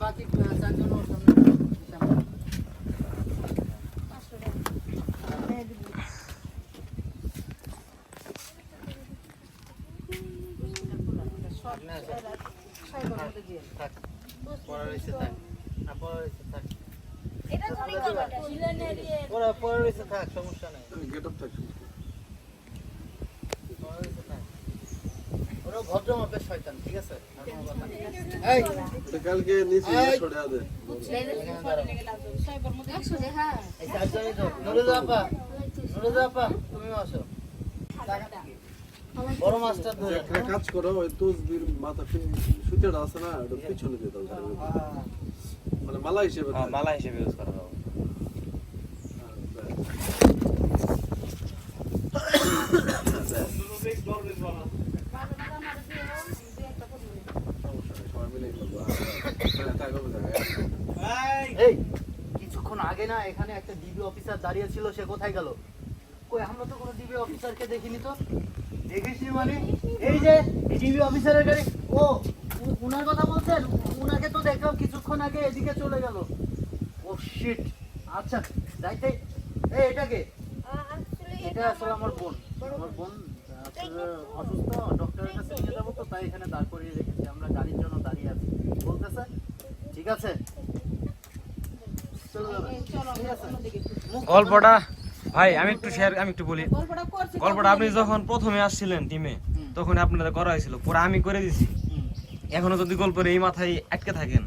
বাকি চারজন ওর সামনে সামনে। পাঁচশো টাকা দিয়ে রয়েছে থাক সমস্যা নেই। গেট আপ থাক। ওরা ভদ্র মাপের শয়তান ঠিক আছে। এই কালকে নিচে ছড়ে বড় মাস্টার ধরে একটা কাজ করো ওই তসবির মাথা সুতেটা আছে না ওটা পিছনে দিয়ে দাও। মানে মালা হিসেবে হ্যাঁ, মালা হিসেবে ইউজ করা যাবে। হ্যাঁ। এই কিছুক্ষণ আগে না এখানে একটা ডিবি অফিসার দাঁড়িয়ে ছিল সে কোথায় গেল কই আমরা তো কোনো ডিবি অফিসারকে দেখিনি তো দেখিসনি মানে এই যে ডিবি অফিসারের গাড়ি ও উনার কথা বলছেন উনাকে তো দেখলাম কিছুক্ষণ আগে এদিকে চলে গেল। ও শিট আচ্ছা যাইতে এই এটাকে এটা আসলে আমার বোন। আমার বোন অসুস্থ ডক্টরের কাছে নিয়ে যাব তো তাই এখানে দাঁড় করিয়ে রেখেছি। আমরা গাড়ির জন্য দাঁড়িয়ে আছি। বলতেছে ঠিক আছে? গল্পটা ভাই আমি একটু শেয়ার আমি একটু বলি। গল্পটা আপনি যখন প্রথমে আসছিলেন টিমে তখন আপনাদের করা হয়েছিল। পরে আমি করে দিছি। এখনও যদি গল্পের এই মাথায় আটকে থাকেন